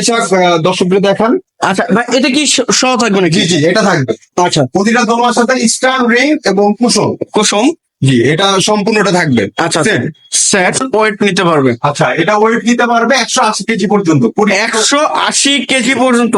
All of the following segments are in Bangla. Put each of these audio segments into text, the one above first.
এসে দর্শকদের দেখান। আচ্ছা ভাই এটা কি সহ থাকবে নাকি? জি জি এটা থাকবে। আচ্ছা। প্রতিটা দোলনার সাথে স্টার রিং এবং কুসুম। জি এটা সম্পূর্ণটা থাকবে। আচ্ছা। সেট ওয়েট নিতে পারবে। আচ্ছা এটা ওয়েট নিতে পারবে একশো আশি কেজি পর্যন্ত। একশো আশি কেজি পর্যন্ত।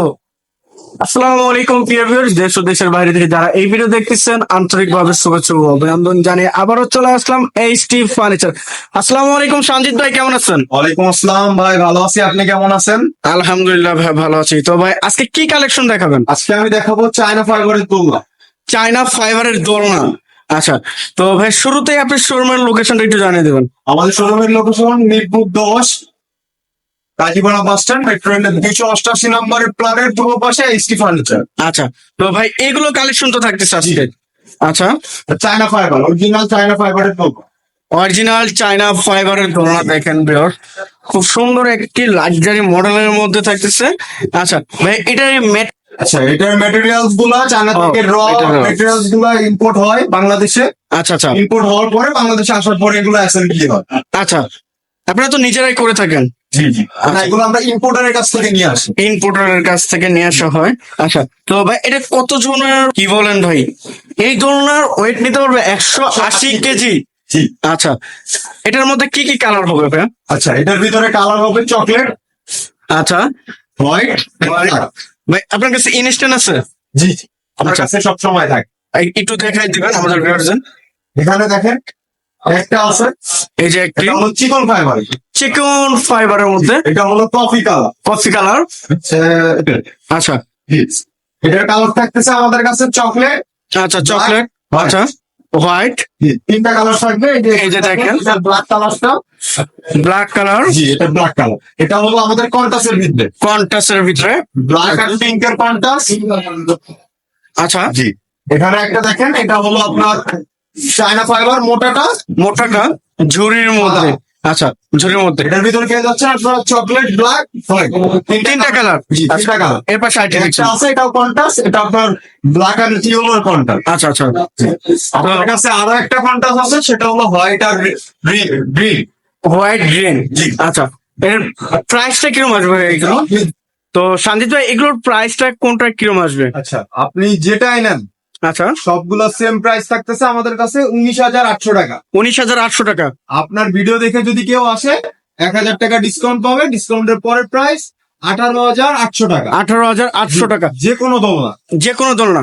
আসসালামু আলাইকুম প্রিয় ভিউয়ার্স দেশ ও দেশের বাইরে থেকে যারা এই ভিডিও দেখতেছেন আন্তরিকভাবে শুভেচ্ছা ও অভিনন্দন জানিয়ে আবারও চলে আসলাম এইচ টি ফার্নিচার আসসালামু আলাইকুম সঞ্জিত ভাই কেমন আছেন? ওয়ালাইকুম আসসালাম ভাই ভালো আছি। আপনি কেমন আছেন? আলহামদুলিল্লাহ ভাই ভালো আছি। তো ভাই আজকে কি কালেকশন দেখাবেন? আজকে আমি দেখাবো চায়না ফাইবারের দোলনা। চায়না ফাইবারের দোলনা। আচ্ছা তো ভাই শুরুতেই আপনি শোরুমের লোকেশনটা একটু জানিয়ে দেবেন। আমাদের শোরুমের লোকেশন মিরপুর দশ কাজীপাড়া বাস স্ট্যান্ড মেট্রো রেলের দুইশো অষ্টাশি নম্বরের প্ল্যানের পূর্ব পাশে এইচটি ফার্নিচার আচ্ছা তো ভাই এগুলো কালেকশন তো থাকতেছে আজকে। আচ্ছা। চায়না ফাইবার অরিজিনাল চায়না ফাইবারের দোলনা অরিজিনাল চায়না ফাইবারের দোলনা দেখেন বিয়র খুব সুন্দর একটি লাক্সারি মডেলের মধ্যে থাকতেছে। আচ্ছা ভাই এটার আচ্ছা এটার ম্যাটেরিয়ালসগুলা চায়না থেকে র। ম্যাটেরিয়ালসগুলা ইম্পোর্ট হয় বাংলাদেশে। আচ্ছা আচ্ছা। ইম্পোর্ট হওয়ার পরে বাংলাদেশে আসার পরে এগুলো অ্যাসেম্বলি হয়। আচ্ছা আপনারা তো নিজেরাই করে থাকেন। এগুলো আমরা ইম্পোর্টারের কাছ থেকে নিয়ে আসি। ইম্পোর্টারের কাছ থেকে নিয়ে আসা হয়। আচ্ছা তো ভাই এটা কত জনের কি বলেন ভাই? এই দোলনার ওয়েট নিতে পারবে একশো আশি কেজি। জি। আচ্ছা এটার মধ্যে কি কি কালার হবে ভাই? আচ্ছা এটার ভিতরে কালার হবে চকলেট আচ্ছা। হোয়াইট ভাই আপনার কাছে ইনস্ট্যান্ট আছে? জি জি। আমার আচ্ছা। কাছে সব সময় থাকে। একটু দেখাই দিবেন আমাদের ভিউয়ারদের এখানে দেখেন একটা আছে। এই যে একটি চিকন ফাইবার চিকন ফাইবারের মধ্যে। এটা হলো কফি কালার কফি কালার আচ্ছা এটার কালার থাকতেছে আমাদের কাছে চকলেট আচ্ছা চকলেট আচ্ছা। হোয়াইট তিনটা কালার থাকবে। এই যে এই যে দেখেন। ব্ল্যাক কালারটা ব্ল্যাক কালার জি এটা ব্ল্যাক কালার এটা হলো আমাদের কন্টাসের ভিতরে। কন্টাসের ভিতরে। ব্ল্যাক আর পিঙ্কের কন্টাস আচ্ছা। জি। এখানে একটা দেখেন এটা হলো আপনার চায়না ফাইবার মোটাটা? মোটাটা ঝুড়ির মধ্যে। আচ্ছা। ঝুড়ির মধ্যে। এটার ভিতরে পেয়ে যাচ্ছে? আপনার চকলেট ব্ল্যাক তিনটা কালার তিনটা কালারের পাশে আইটেম আছে এটাও কন্টাস এটা আপনার ব্ল্যাক আর ইয়েলোর কন্টাস আচ্ছা আচ্ছা। আপনার কাছে আরও একটা কন্টাস আছে সেটা হলো হোয়াইট আর গ্রিন হোয়াইট গ্রিন জি। আচ্ছা। এর প্রাইসটা কীরকম আসবে এগুলো? তো সঞ্জিত ভাই এগুলোর প্রাইসটা কোনটা কীরকম আসবে? আচ্ছা আপনি যেটাই নেন আচ্ছা। সবগুলো সেম প্রাইস থাকতেছে আমাদের কাছে উনিশ হাজার আটশো টাকা। উনিশ হাজার আটশো টাকা। আপনার ভিডিও দেখে যদি কেউ আসে এক হাজার টাকা ডিসকাউন্ট পাবে। ডিসকাউন্টের পরের প্রাইস আঠারো হাজার আটশো টাকা। আঠারো হাজার আটশো টাকা। যে কোনো দোলনা যে কোনো দোলনা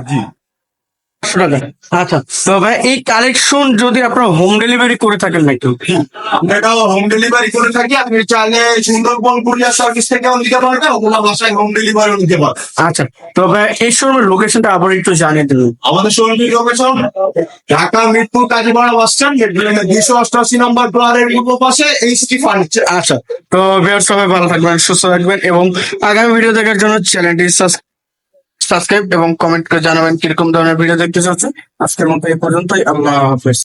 জি টাকা আচ্ছা তো ভাই এই কালেকশন যদি আপনারা হোম ডেলিভারি করে থাকেন নাকি এটাও হোম ডেলিভারি করে থাকি। আপনি চাইলে সুন্দরবন কুরিয়ার সার্ভিস থেকেও নিতে পারবেন ওগুলো বাসায় হোম ডেলিভারিও নিতে পারবেন। আচ্ছা তো ভাই এই শোরুমের লোকেশনটা আবার একটু জানিয়ে দিন। আমাদের শোরুমের location Dhaka Mirpur Kazipara bus stand দুইশো অষ্টআশি নম্বর প্লারের পূর্ব পাশে এইচটি ফার্নিচার আচ্ছা তো ভিউয়ার সবাই ভালো থাকবেন সুস্থ থাকবেন এবং আগামী ভিডিও দেখার জন্য চ্যানেলটি সাবস্ক্রাইব এবং কমেন্ট করে জানাবেন কীরকম ধরনের ভিডিও দেখতে চাচ্ছেন। আজকের মতো এই পর্যন্তই। আল্লাহ হাফেজ।